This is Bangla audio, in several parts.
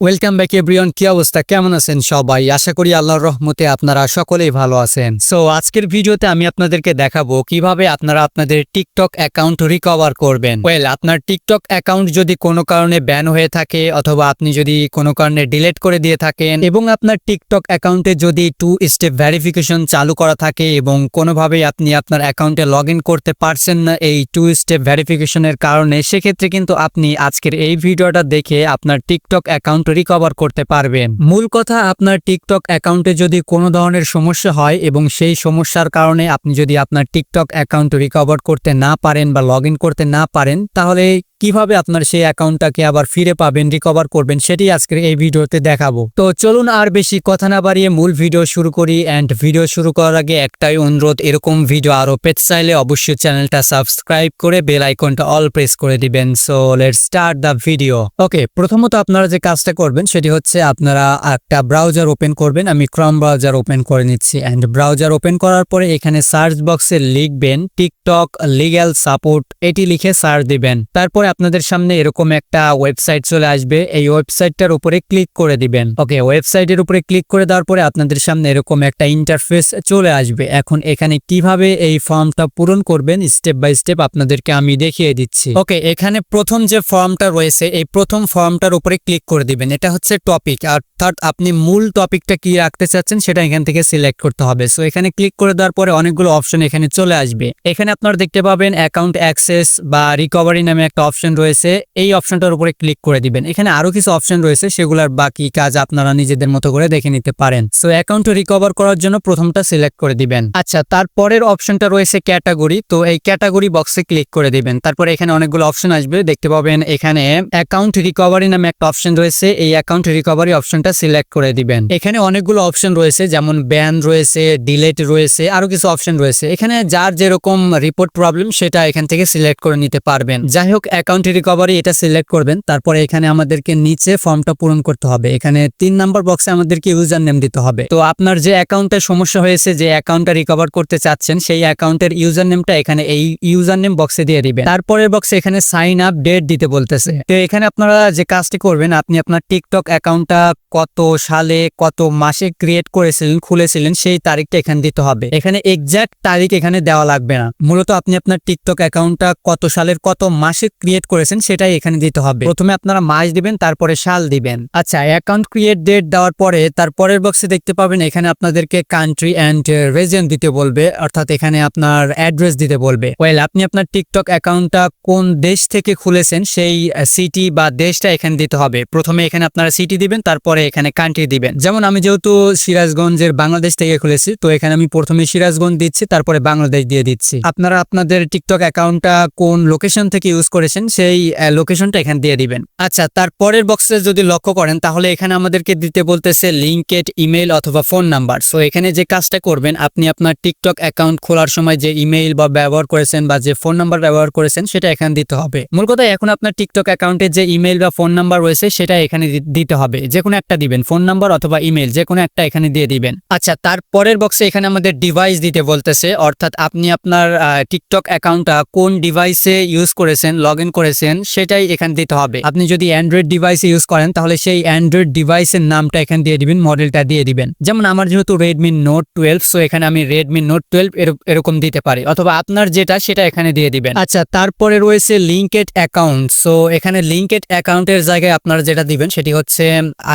ওয়েলকাম ব্যাক এভরিওয়ান কি অবস্থা? কেমন আছেন সবাই? আশা করি আল্লাহর রহমতে আপনারা সকলেই ভালো আছেন। সো আজকের ভিডিওতে আমি আপনাদেরকে দেখাবো কীভাবে আপনারা আপনাদের টিকটক অ্যাকাউন্ট রিকভার করবেন। ওয়েল আপনার টিকটক অ্যাকাউন্ট যদি কোনো কারণে ব্যান হয়ে থাকে অথবা আপনি যদি কোনো কারণে ডিলিট করে দিয়ে থাকেন এবং আপনার টিকটক অ্যাকাউন্টে যদি টু স্টেপ ভেরিফিকেশন চালু করা থাকে এবং কোনোভাবেই আপনি আপনার অ্যাকাউন্টে লগ করতে পারছেন না এই টু স্টেপ ভেরিফিকেশনের কারণে, সেক্ষেত্রে কিন্তু আপনি আজকের এই ভিডিওটা দেখে আপনার টিকটক অ্যাকাউন্ট রিকভার করতে পারবেন। মূল কথা, আপনার টিকটক অ্যাকাউন্টে যদি কোনো ধরনের সমস্যা হয় এবং সেই সমস্যার কারণে আপনি যদি আপনার টিকটক অ্যাকাউন্ট রিকভার করতে না পারেন বা লগ করতে না পারেন, তাহলে কীভাবে আপনার সেই অ্যাকাউন্টটাকে আবার ফিরে পাবেন রিকভার করবেন, সেটি আজকের এই ভিডিওতে দেখাবো। তো চলুন আর বেশি কথা না বাড়িয়ে মূল ভিডিও শুরু করি অ্যান্ড ভিডিও শুরু করার আগে একটাই অনুরোধ, এরকম ভিডিও আরও পেতে চাইলে অবশ্যই চ্যানেলটা সাবস্ক্রাইব করে বেল আইকনটা অল প্রেস করে দিবেন। So let start the video okay প্রথমত আপনারা যে কাজটা করবেন, সেটি হচ্ছে আপনারা একটা ব্রাউজার ওপেন করবেন। আমি ক্রম ব্রাউজার ওপেন করে নিচ্ছি অ্যান্ড ব্রাউজার ওপেন করার পরে এখানে সার্চ বক্সে লিখবেন টিকটক লিগ্যাল সাপোর্ট এটি লিখে সার্চ দিবেন। তারপরে আপনাদের সামনে এরকম একটা ওয়েবসাইট চলে আসবে। এই ওয়েবসাইটটার উপরে ক্লিক করে দিবেন। ওকে ওয়েবসাইটের উপরে ক্লিক করে দেওয়ার পরে আপনাদের সামনে এরকম একটা ইন্টারফেস চলে আসবে। এখন এখানে কীভাবে এই ফর্মটা পূরণ করবেন স্টেপ বাই স্টেপ আপনাদেরকে আমি দেখিয়ে দিচ্ছি। ওকে এখানে প্রথম যে ফর্মটা রয়েছে, এই প্রথম ফর্মটার উপরে ক্লিক করে দিবেন। এটা হচ্ছে টপিক অর্থাৎ আপনি মূল টপিকটা কি রাখতে চাচ্ছেন, সেটা এখান থেকে সিলেক্ট করতে হবে। সো এখানে ক্লিক করে দেওয়ার পরে অনেকগুলো অপশন এখানে চলে আসবে। এখানে আপনারা দেখতে পাবেন অ্যাকাউন্ট অ্যাক্সেস বা রিকভারি নামে একটা অপশন রয়েছে, এই অপশনটার উপরে ক্লিক করে দিবেন। এখানে আরও কিছু অপশন রয়েছে, সেগুলোর বাকি কাজ আপনারা নিজেদের মতো করে দেখে নিতে পারেন। সো অ্যাকাউন্ট রিকভার করার জন্য প্রথমটা সিলেক্ট করে দিবেন। আচ্ছা তারপরের অপশনটা রয়েছে ক্যাটাগরি তো এই ক্যাটাগরি বক্সে ক্লিক করে দিবেন। তারপরে এখানে অনেকগুলো অপশন আসবে, দেখতে পাবেন এখানে অ্যাকাউন্ট রিকভারি নামে একটা অপশন রয়েছে, এই অ্যাকাউন্ট রিকভারি অপশনটা সিলেক্ট করে দিবেন। এখানে অনেকগুলো অপশন রয়েছে, যেমন ব্যান রয়েছে ডিলেট রয়েছে, আরও কিছু অপশন রয়েছে। এখানে যার যেরকম রিপোর্ট প্রবলেম সেটা এখান থেকে সিলেক্ট করে নিতে পারবেন। যাই হোক অ্যাকাউন্ট রিকভারি এটা সিলেক্ট করবেন। তারপরে এখানে আমাদেরকে নিচে ফর্মটা পূরণ করতে হবে। এখানে তিন নাম্বার বক্সে আমাদেরকে ইউজার নেম দিতে হবে। তো আপনার যে অ্যাকাউন্টে সমস্যা হয়েছে, যে অ্যাকাউন্টটা রিকভার করতে চাচ্ছেন, সেই অ্যাকাউন্টের ইউজার নেমটা এখানে এই ইউজার নেম বক্সে দিয়ে দিবেন। তারপরের বক্সে এখানে সাইন আপ ডেট দিতে বলতেছে। তো এখানে আপনারা যে কাজটি করবেন, আপনি আপনার টিকটক অ্যাকাউন্টটা কত সালে, কত মাসে ক্রিয়েট করেছিলেন, খুলেছিলেন, সেই তারিখটা এখানে দিতে হবে। এখানে এক্সাক্ট তারিখ এখানে দেওয়া লাগবে না। মূলত আপনি আপনার টিকটক অ্যাকাউন্টটা কত সালের, কত মাসে ক্রিয়েট করেছেন, সেটাই এখানে দিতে হবে। প্রথমে আপনারা মাস দিবেন, তারপরে সাল দিবেন। আচ্ছা অ্যাকাউন্ট ক্রিয়েট ডেট দেওয়ার পরে তারপরের বক্সে দেখতে পাবেন, এখানে আপনাদেরকে কান্ট্রি অ্যান্ড রিজন দিতে বলবে, অর্থাৎ এখানে আপনার অ্যাড্রেস দিতে বলবে। ওয়েল আপনি আপনার টিকটক অ্যাকাউন্টটা কোন দেশ থেকে খুলেছেন, সেই সিটি বা দেশটা এখানে দিতে হবে। প্রথমে এখানে আপনারা সিটি দিবেন, তারপরে এখানে কান্ট্রি দিবেন। যেমন আমি যেহেতু সিরাজগঞ্জের বাংলাদেশ থেকে খুলেছি, তো এখানে আমি প্রথমে সিরাজগঞ্জ দিচ্ছি, তারপরে বাংলাদেশ দিয়ে দিচ্ছি। আপনারা আপনাদের টিকটক অ্যাকাউন্টটা কোন লোকেশন থেকে ইউজ করেছেন সেই লোকেশনটা এখানে দিয়ে দিবেন। আচ্ছা তারপরের বক্সে যদি লক্ষ্য করেন, তাহলে এখানে আমাদেরকে দিতে বলতেছে লিঙ্কেড ইমেল অথবা ফোন নাম্বার সো এখানে যে কাজটা করবেন, আপনি আপনার টিকটক অ্যাকাউন্ট খোলার সময় যে ইমেইল বা ব্যবহার করেছেন বা যে ফোন নাম্বার ব্যবহার করেছেন, সেটা এখানে দিতে হবে। মূল কথা, এখন আপনার টিকটক অ্যাকাউন্টে যে ইমেইল বা ফোন নাম্বার রয়েছে, সেটা এখানে দিতে হবে। যে কোনো একটা দিবেন ফোন নাম্বার অথবা ইমেল যে কোনো একটা এখানে দিয়ে দিবেন। আচ্ছা তারপরের বক্সে এখানে আমাদের ডিভাইস দিতে বলতেছে, অর্থাৎ আপনি আপনার টিকটক অ্যাকাউন্টটা কোন ডিভাইসে ইউজ করেছেন লগ ইন করেছেন, সেটাই এখানে দিতে হবে। আপনি যদি অ্যান্ড্রয়েড ডিভাইসে ইউজ করেন, তাহলে সেই অ্যান্ড্রয়েড ডিভাইসের নামটা এখানে দিয়ে দিবেন মডেলটা দিয়ে দিবেন। যেমন আমার যেহেতু রেডমি নোট টুয়েলভ সো এখানে আমি রেডমি নোট টুয়েলভ এরকম দিতে পারি। অথবা আপনার যেটা, সেটা এখানে দিয়ে দিবেন। আচ্ছা তারপরে রয়েছে লিঙ্কেড অ্যাকাউন্ট সো এখানে লিঙ্কেড অ্যাকাউন্টের জায়গায় আপনারা যেটা দিবেন, সেটি হচ্ছে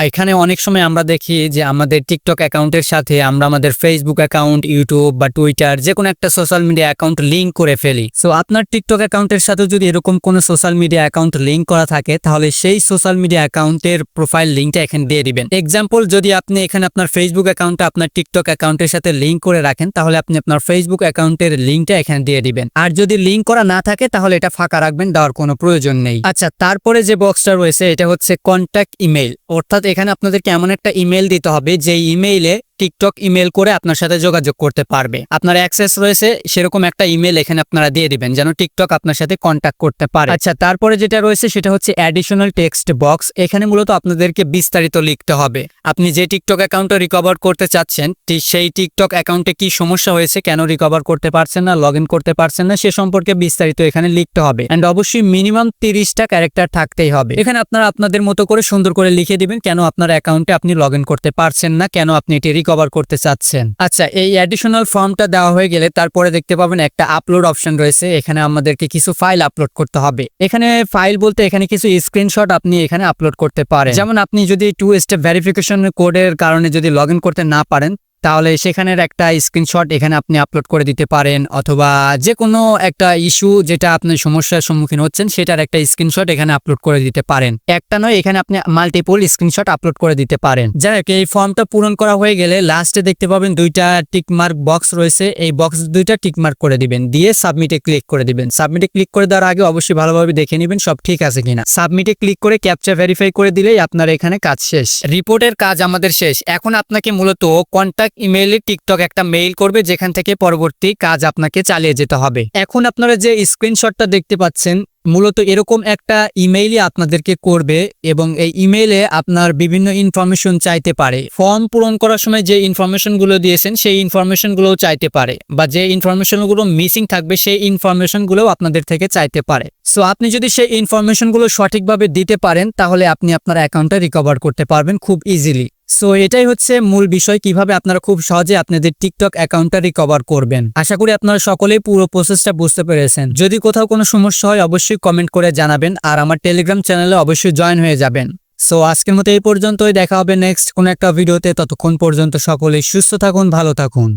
এখানে অনেক সময় আমরা দেখি যে আমাদের টিকটক অ্যাকাউন্টের সাথে আমরা আমাদের ফেসবুক অ্যাকাউন্ট ইউটিউব বা টুইটার যে কোনো একটা সোশ্যাল মিডিয়া অ্যাকাউন্ট লিঙ্ক করে ফেলি। সো আপনার টিকটক অ্যাকাউন্টের সাথে যদি এরকম কোনো সোশ্যাল মিডিয়া অ্যাকাউন্ট লিঙ্ক করা থাকে, তাহলে সেই সোশ্যাল মিডিয়া অ্যাকাউন্টের প্রোফাইল লিঙ্কটা এখানে দিয়ে দিবেন। এক্সাম্পল যদি আপনি এখানে আপনার ফেসবুক অ্যাকাউন্টটা আপনার টিকটক অ্যাকাউন্টের সাথে লিঙ্ক করে রাখেন, তাহলে আপনি আপনার ফেসবুক অ্যাকাউন্টের লিঙ্কটা এখানে দিয়ে দিবেন। আর যদি লিঙ্ক করা না থাকে, তাহলে এটা ফাঁকা রাখবেন, দেওয়ার কোনো প্রয়োজন নেই। আচ্ছা তারপরে যে বক্সটা রয়েছে, এটা হচ্ছে কন্ট্যাক্ট ইমেল অর্থাৎ এখানে আপনাদেরকে এমন একটা ইমেল দিতে হবে যে ইমেইলে টিকটক ইমেল করে আপনার সাথে যোগাযোগ করতে পারবে। আপনার অ্যাক্সেস রয়েছে, সেরকম একটা ইমেল এখানে আপনারা দিয়ে দিবেন, যেন টিকটক আপনার সাথে কন্ট্যাক্ট করতে পারে। আচ্ছা তারপরে যেটা রয়েছে, সেটা হচ্ছে অ্যাডিশনাল টেক্সট বক্স এখানে মূলত আপনাদেরকে বিস্তারিত লিখতে হবে। আপনি যে টিকটক অ্যাকাউন্টটা রিকভার করতে চাচ্ছেন সেই টিকটক অ্যাকাউন্টে কি সমস্যা হয়েছে, কেন রিকভার করতে পারছেন না লগ করতে পারছেন না, সে সম্পর্কে বিস্তারিত এখানে লিখতে হবে। অ্যান্ড অবশ্যই মিনিমাম তিরিশটা ক্যারেক্টার থাকতেই হবে। এখানে আপনারা আপনাদের মতো করে সুন্দর করে লিখে দিবেন, কেন আপনার অ্যাকাউন্টে আপনি লগ করতে পারছেন না, কেন আপনি এটি রিকভার করতে চাচ্ছেন। আচ্ছা এই অ্যাডিশনাল ফর্মটা দেওয়া হয়ে গেলে তারপরে দেখতে পাবেন একটা আপলোড অপশন রয়েছে। এখানে আমাদেরকে কিছু ফাইল আপলোড করতে হবে। এখানে ফাইল বলতে এখানে কিছু স্ক্রিনশট আপনি এখানে আপলোড করতে পারেন। যেমন আপনি যদি টু স্টেপ ভেরিফিকেশন কোডের কারণে যদি লগ করতে না পারেন তাহলে সেখানের একটা স্ক্রিনশট এখানে আপনি আপলোড করে দিতে পারেন অথবা যে কোনো একটা ইস্যু যেটা আপনি সমস্যার সম্মুখীন হচ্ছেন, সেটার একটা স্ক্রিনশট এখানে আপলোড করে দিতে পারেন। একটা নয়, এখানে আপনি মাল্টিপল স্ক্রিনশট আপলোড করে দিতে পারেন। যাই হোক, এই ফর্মটা পূরণ করা হয়ে গেলে লাস্টে দেখতে পাবেন দুইটা টিকমার্ক বক্স রয়েছে। এই বক্স দুইটা টিকমার্ক করে দিবেন। দিয়ে সাবমিটে ক্লিক করে দিবেন। সাবমিটে ক্লিক করে দেওয়ার আগে অবশ্যই ভালোভাবে দেখে নেবেন সব ঠিক আছে কিনা। সাবমিটে ক্লিক করে ক্যাপচা ভেরিফাই করে দিলেই আপনার এখানে কাজ শেষ। রিপোর্টের কাজ আমাদের শেষ। এখন আপনাকে মূলত কন্ট্যাক্ট ইমেইলে টিকটক একটা মেইল করবে, যেখান থেকে পরবর্তী কাজ আপনাকে চালিয়ে যেতে হবে। এখন আপনারা যে স্ক্রিনশটটা দেখতে পাচ্ছেন, মূলত এরকম একটা ইমেইলই আপনাদেরকে করবে এবং এই ইমেইলে আপনার বিভিন্ন ইনফরমেশন চাইতে পারে। ফর্ম পূরণ করার সময় যে ইনফরমেশনগুলো দিয়েছেন, সেই ইনফরমেশনগুলোও চাইতে পারে বা যে ইনফরমেশনগুলো মিসিং থাকবে, সেই ইনফরমেশনগুলোও আপনাদের থেকে চাইতে পারে। সো, আপনি যদি সেই ইনফরমেশনগুলো সঠিকভাবে দিতে পারেন, তাহলে আপনি আপনার অ্যাকাউন্টটা রিকভার করতে পারবেন খুব ইজিলি। সো এটাই হচ্ছে মূল বিষয় কীভাবে আপনারা খুব সহজে আপনাদের টিকটক অ্যাকাউন্টটা রিকভার করবেন। আশা করি আপনারা সকলেই পুরো প্রসেসটা বুঝতে পেরেছেন। যদি কোথাও কোনো সমস্যা হয়, অবশ্যই কমেন্ট করে জানাবেন আর আমার টেলিগ্রাম চ্যানেলে অবশ্যই জয়েন হয়ে যাবেন। সো আজকের মতো এই পর্যন্তই। দেখা হবে নেক্সট কোনো একটা ভিডিওতে ততক্ষণ পর্যন্ত সকলেই সুস্থ থাকুন, ভালো থাকুন।